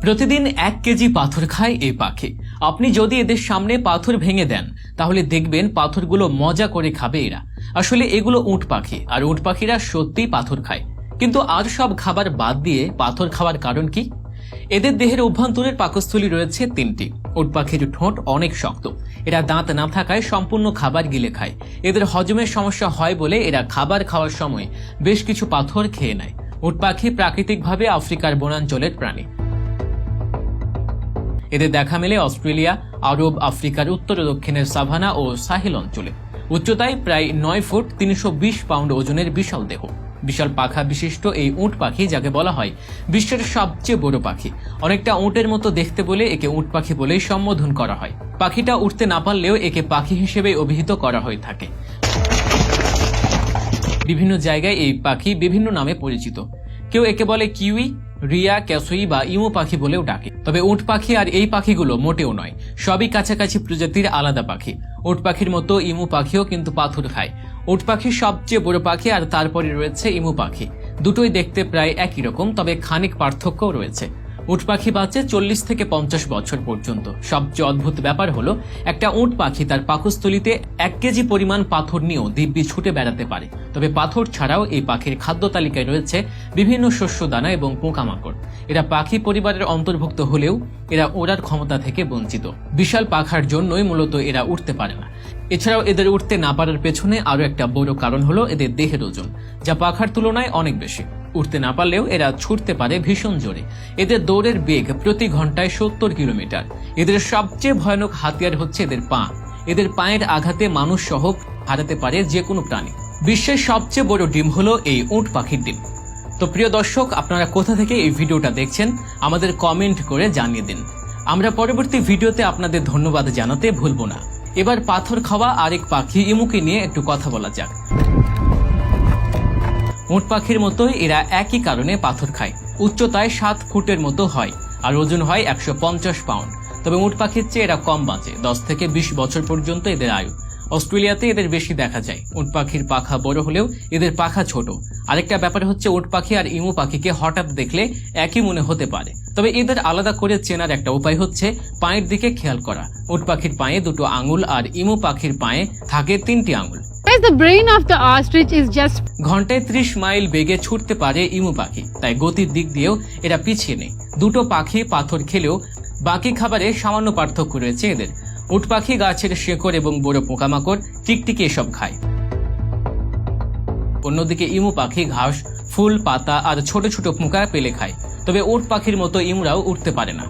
প্রতিদিন এক কেজি পাথর খায় এই পাখি। আপনি যদি এদের সামনে পাথর ভেঙে দেন, তাহলে দেখবেন পাথরগুলো মজা করে খাবে এরা। আসলে এগুলো উট পাখি, আর উট পাখিরা সত্যিই পাথর খায়। কিন্তু আর সব খাবার বাদ দিয়ে পাথর খাওয়ার কারণ কি? এদের দেহের অভ্যন্তরের পাকস্থলী রয়েছে তিনটি। উট পাখির ঠোঁট অনেক শক্ত। এরা দাঁত না থাকায় সম্পূর্ণ খাবার গিলে খায়। এদের হজমের সমস্যা হয় বলে এরা খাবার খাওয়ার সময় বেশ কিছু পাথর খেয়ে নেয়। উট পাখি প্রাকৃতিকভাবে আফ্রিকার বনাঞ্চলের প্রাণী। এদের দেখা মেলে অস্ট্রেলিয়া, আরব, আফ্রিকার উত্তর ও দক্ষিণের সাভানা ও সাহেল অঞ্চলে। উচ্চতায় প্রায় নয় ফুট, তিনশো বিশ পাউন্ড ওজনের বিশাল দেহ। বিশাল পাখা বিশিষ্ট এই উট পাখি, যাকে বলা হয় বিশ্বের সবচেয়ে বড় পাখি। অনেকটা উটের মতো দেখতে বলে একে উট পাখি বলেই সম্বোধন করা হয়। পাখিটা উঠতে না পারলেও একে পাখি হিসেবে অভিহিত করা হয়ে থাকে। বিভিন্ন জায়গায় এই পাখি বিভিন্ন নামে পরিচিত। কেউ একে বলে কিউই রিয়া, ক্যাসুই বা ইমু পাখি বলেও ডাকে। তবে উট পাখি আর এই পাখিগুলো মোটেও নয়, সবই কাছাকাছি প্রজাতির আলাদা পাখি। উট পাখির মতো ইমু পাখিও কিন্তু পাথর খায়। উট পাখি সবচেয়ে বড় পাখি আর তারপরে রয়েছে ইমু পাখি। দুটোই দেখতে প্রায় একই রকম, তবে খানিক পার্থক্যও রয়েছে। উট পাখি বাঁচে চল্লিশ থেকে পঞ্চাশ বছর পর্যন্ত। সবচেয়ে অদ্ভুত ব্যাপার হলো, একটা উট পাখি তার পাকস্থলিতে এক কেজি পরিমাণ পাথর নিয়েও দিব্যি ছুটে বেড়াতে পারে। তবে পাথর ছাড়াও এই পাখির খাদ্য তালিকায় রয়েছে বিভিন্ন শস্য দানা এবং পোকামাকড়। এরা পাখি পরিবারের অন্তর্ভুক্ত হলেও এরা ওড়ার ক্ষমতা থেকে বঞ্চিত। বিশাল পাখার জন্যই মূলত এরা উঠতে পারে না। এছাড়াও এদের উঠতে না পারার পেছনে আরও একটা বড় কারণ হলো এদের দেহের ওজন, যা পাখার তুলনায় অনেক বেশি। উঠতে না পারলেও এরা ছুটতে পারে ভীষণ জোরে। এদের দৌড়ের বেগ প্রতি ঘন্টায় সত্তর কিলোমিটার। এদের সবচেয়ে ভয়ানক হাতিয়ার হচ্ছে এদের পা। এদের পায়ের আঘাতে মানুষ সহ হারাতে পারে যে কোনো প্রাণী। বিশ্বের সবচেয়ে বড় ডিম হলো এই উট পাখির ডিম। তো প্রিয় দর্শক, আপনারা কোথা থেকে এই ভিডিওটা দেখছেন, আমাদের কমেন্ট করে জানিয়ে দিন। আমরা পরবর্তী ভিডিওতে আপনাদের ধন্যবাদ জানাতে ভুলব না। এবার পাথর খাওয়া আরেক পাখি ইমুকে নিয়ে একটু কথা বলা যাক। উট পাখির মতোই এরা একই কারণে পাথর খায়। উচ্চতায় সাত ফুটের মতো হয়, আর ওজন হয় একশো পঞ্চাশ পাউন্ড। তবে উট পাখির চেয়ে এরা কম বাঁচে, দশ থেকে বিশ বছর পর্যন্ত এদের আয়ু। অস্ট্রেলিয়াতে এদের বেশি দেখা যায়। উট পাখির পাখা বড় হলেও এদের পাখা ছোট। আরেকটা ব্যাপার হচ্ছে উট পাখি আর ইমু পাখিকে হঠাৎ দেখলে একই মনে হতে পারে। তবে এদের আলাদা করে চেনার একটা উপায় হচ্ছে পায়ের দিকে খেয়াল করা। উট পাখির পায়ে দুটো আঙুল আর ইমু পাখির পায়ে থাকে তিনটি আঙুল। The brain of the ostrich is just ঘন্টায় ত্রিশ মাইল বেগে ছুটতে পারে ইমু পাখি, তাই গতির দিক দিয়েও এরা পিছিয়ে নেই। দুটো পাখি পাথর খেলেও বাকি খাবারে সামান্য পার্থক্য রয়েছে এদের। উট পাখি, গাছের শেকড় এবং বড় পোকামাকড় টিকটিকি এসব খায়। অন্যদিকে ইমু পাখি ঘাস, ফুল, পাতা আর ছোট ছোট পোকা পেলে খায়। তবে উট পাখির মতো ইমুরাও উঠতে পারে না।